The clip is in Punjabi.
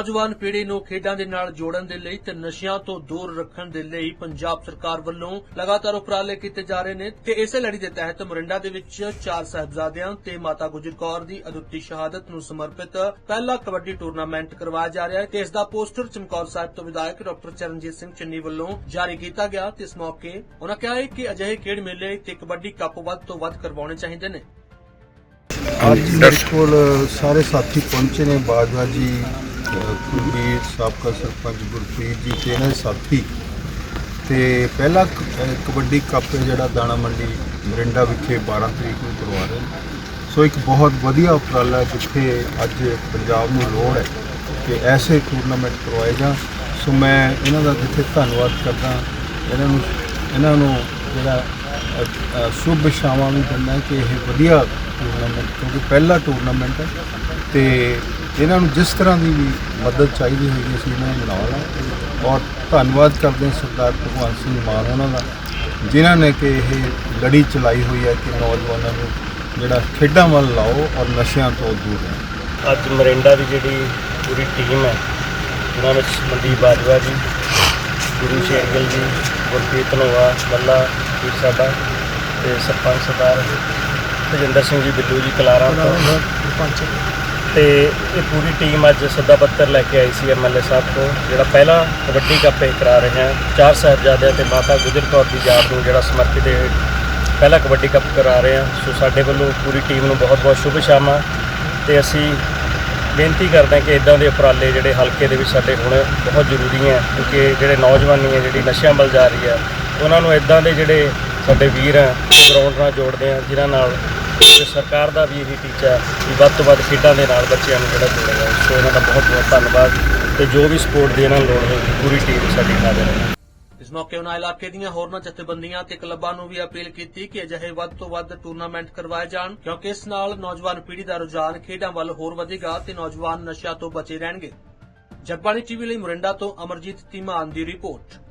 ਨੌਜਵਾਨ ਪੀੜ੍ਹੀ ਨੂੰ ਖੇਡਾਂ ਦੇ ਨਾਲ ਜੋੜਨ ਦੇ ਲਈ ਤੇ ਨਸ਼ਿਆਂ ਤੋਂ ਦੂਰ ਰੱਖਣ ਦੇ ਲਈ ਪੰਜਾਬ ਸਰਕਾਰ ਵੱਲੋਂ ਲਗਾਤਾਰ ਉਪਰਾਲੇ ਕੀਤੇ ਜਾ ਰਹੇ ਨੇ ਤੇ ਇਸੇ ਲੜੀ ਦੇ ਤਹਿਤ ਮੋਰਿੰਡਾ ਦੇ ਵਿੱਚ ਚਾਰ ਸਾਹਿਬਜ਼ਾਦਿਆਂ ਤੇ ਮਾਤਾ ਗੁਜਰ ਕੌਰ ਦੀ ਅਦੁੱਤੀ ਸ਼ਹਾਦਤ ਨੂੰ ਸਮਰਪਿਤ ਪਹਿਲਾ ਕਬੱਡੀ ਟੂਰਨਾਮੈਂਟ ਕਰਵਾਇਆ ਜਾ ਰਿਹਾ ਹੈ ਤੇ ਇਸ ਦਾ ਪੋਸਟਰ ਚਮਕੌਰ ਸਾਹਿਬ ਤੋਂ ਵਿਧਾਇਕ ਡਾਕਟਰ ਚਰਨਜੀਤ ਸਿੰਘ ਚੰਨੀ ਵੱਲੋਂ ਜਾਰੀ ਕੀਤਾ ਗਿਆ ਤੇ ਇਸ ਮੌਕੇ ਉਹਨਾਂ ਕਿਹਾ ਹੈ ਕਿ ਅਜਿਹੇ ਖੇਡ ਮੇਲੇ ਤੇ ਕਬੱਡੀ ਕੱਪ ਵੱਧ ਤੋਂ ਵੱਧ ਕਰਵਾਉਣੇ ਚਾਹੀਦੇ ਨੇ। ਅੱਜ ਮੇਰੇ ਕੋਲ ਸਾਰੇ ਸਾਥੀ ਪਹੁੰਚੇ ਨੇ ਬਾਜਵਾ ਜੀ ਅ, ਕੁਲਬੀਰ ਸਾਬਕਾ ਸਰਪੰਚ ਗੁਰਪ੍ਰੀਤ ਜੀ ਤੇ ਇਹਨਾਂ ਦੇ ਸਾਥੀ। ਤੇ ਪਹਿਲਾ ਕ- ਕਬੱਡੀ ਕੱਪ ਜਿਹੜਾ ਦਾਣਾ ਮੰਡੀ ਮਰਿੰਡਾ ਵਿਖੇ 12 ਤਰੀਕ ਨੂੰ ਕਰਵਾ ਰਹੇ ਨੇ। ਸੋ ਇੱਕ ਬਹੁਤ ਵਧੀਆ ਉਪਰਾਲਾ ਜਿੱਥੇ ਅੱਜ ਪੰਜਾਬ ਨੂੰ ਲੋੜ ਹੈ ਕਿ ਐਸੇ ਟੂਰਨਾਮੈਂਟ ਕਰਵਾਏ ਜਾਣ। ਸੋ ਮੈਂ ਇਹਨਾਂ ਦਾ ਜਿੱਥੇ ਧੰਨਵਾਦ ਕਰਦਾ ਇਹਨਾਂ ਨੂੰ ਇਹਨਾਂ ਨੂੰ ਜਿਹੜਾ ਸ਼ੁਭ ਸ਼ਾਮਾਂ ਵੀ ਦਿੰਦਾ ਕਿ ਇਹ ਵਧੀਆ ਟੂਰਨਾਮੈਂਟ ਕਿਉਂਕਿ ਪਹਿਲਾ ਟੂਰਨਾਮੈਂਟ ਹੈ ਤੇ ਇਹਨਾਂ ਨੂੰ ਜਿਸ ਤਰ੍ਹਾਂ ਦੀ ਵੀ ਮਦਦ ਚਾਹੀਦੀ ਹੋਏਗੀ ਅਸੀਂ ਇਹਨਾਂ ਨੂੰ ਬਣਾਵਾਂਗੇ ਔਰ ਧੰਨਵਾਦ ਕਰਦੇ ਹਾਂ ਸਰਦਾਰ ਭਗਵੰਤ ਸਿੰਘ ਮਾਨ ਉਹਨਾਂ ਦਾ, ਜਿਨ੍ਹਾਂ ਨੇ ਕਿ ਇਹ ਲੜੀ ਚਲਾਈ ਹੋਈ ਹੈ ਕਿ ਨੌਜਵਾਨਾਂ ਨੂੰ ਜਿਹੜਾ ਖੇਡਾਂ ਵੱਲ ਲਾਓ ਔਰ ਨਸ਼ਿਆਂ ਤੋਂ ਦੂਰ ਰਹੋ। ਅੱਜ ਮਰਿੰਡਾ ਦੀ ਜਿਹੜੀ ਪੂਰੀ ਟੀਮ ਹੈ, ਉਹਨਾਂ ਵਿੱਚ ਮਨਦੀਪ ਬਾਜਵਾ ਜੀ ਗੁਰੂ ਸ਼ੇਰਗਿੱਲ ਜੀ ਗੁਰਪ੍ਰੀਤ ਧਨੋਆ ਬੱਲਾ ਵੀਰ ਸਾਡਾ ਤੇ ਸਰਪੰਚ ਸਰਦਾਰ ਤਜਿੰਦਰ ਸਿੰਘ ਜੀ ਬਿੱਲੂ ਜੀ ਕਲਾਰਾ ਤੋਂ। ਤੇ ਇਹ ਪੂਰੀ ਟੀਮ ਅੱਜ ਸੱਦਾ ਪੱਤਰ ਲੈ ਕੇ ਆਈ ਸੀ ਐਮਐਲਏ ਸਾਹਿਬ ਤੋਂ ਜਿਹੜਾ ਪਹਿਲਾ ਕਬੱਡੀ ਕੱਪ ਇਹ ਕਰਾ ਰਹੇ ਹਾਂ। ਚਾਰ ਸਾਹਿਬਜ਼ਾਦਿਆਂ ਤੇ ਮਾਤਾ ਗੁਜਰ ਕੌਰ ਦੀ ਯਾਦ ਨੂੰ ਜਿਹੜਾ ਸਮਰਪਿਤ ਇਹ ਪਹਿਲਾ ਕਬੱਡੀ ਕੱਪ ਕਰਾ ਰਹੇ ਹਾਂ। ਸੋ ਸਾਡੇ ਵੱਲੋਂ ਪੂਰੀ ਟੀਮ ਨੂੰ ਬਹੁਤ-ਬਹੁਤ ਸ਼ੁਭ ਸ਼ਾਮਾਂ। ਤੇ ਅਸੀਂ ਬੇਨਤੀ ਕਰਦਾ ਕਿ ਇਦਾਂ ਦੇ ਉਪਰਾਲੇ ਜਿਹੜੇ ਹਲਕੇ ਦੇ ਵਿੱਚ ਸਾਡੇ ਹੋਣੇ ਬਹੁਤ ਜ਼ਰੂਰੀ ਹੈ, ਕਿਉਂਕਿ ਜਿਹੜੇ ਨੌਜਵਾਨੀ ਹੈ, ਜਿਹੜੀ ਨਸ਼ਿਆਂ ਵੱਲ ਜਾ ਰਹੀ ਹੈ, ਉਹਨਾਂ ਨੂੰ ਇਦਾਂ ਦੇ ਜਿਹੜੇ ਸਾਡੇ ਵੀਰ ਹੈ ਗਰਾਊਂਡ ਨਾਲ ਜੋੜਦੇ ਆ, ਜਿਨ੍ਹਾਂ ਨਾਲ ਸਰਕਾਰ ਦਾ ਵੀ ਇਹੀ ਟੀਚਾ ਹੈ ਕਿ ਵੱਧ ਤੋਂ ਵੱਧ ਖੇਡਾਂ ਦੇ ਨਾਲ ਬੱਚਿਆਂ ਨੂੰ ਜਿਹੜਾ ਜੋੜਿਆ ਜਾਏ ਸੋ ਇਹਨਾਂ ਦਾ ਬਹੁਤ ਬਹੁਤ ਧੰਨਵਾਦ ਤੇ ਜੋ ਵੀ ਸਪੋਰਟ ਦੀ ਇਹਨਾਂ ਨੂੰ ਲੋੜ ਹੋਈ ਪੂਰੀ ਟੀਮ ਸਾਡੀ ਹਾਜ਼ਰ ਹੈ ਇਸ ਮੌਕੇ ਉਹਨਾਂ ਇਲਾਕੇ ਦੀਆਂ ਹੋਰਨਾਂ ਜਥੇਬੰਦੀਆਂ ਤੇ ਕਲੱਬਾਂ ਨੂੰ ਵੀ ਅਪੀਲ ਕੀਤੀ ਕਿ ਅਜਿਹੇ ਵੱਧ ਤੋਂ ਵੱਧ ਟੂਰਨਾਮੈਂਟ ਕਰਵਾਏ ਜਾਣ, ਕਿਉਂਕਿ ਇਸ ਨਾਲ ਨੌਜਵਾਨ ਪੀੜ੍ਹੀ ਦਾ ਰੁਝਾਨ ਖੇਡਾਂ ਵੱਲ ਹੋਰ ਵਧੇਗਾ ਤੇ ਨੌਜਵਾਨ ਨਸ਼ਿਆਂ ਤੋਂ ਬਚੇ ਰਹਿਣਗੇ। ਜਗਬਾਣੀ ਟੀਵੀ ਲਈ ਮੁਰਿੰਡਾ ਤੋਂ ਅਮਰਜੀਤ ਧੀਮਾਨ ਦੀ ਰਿਪੋਰਟ।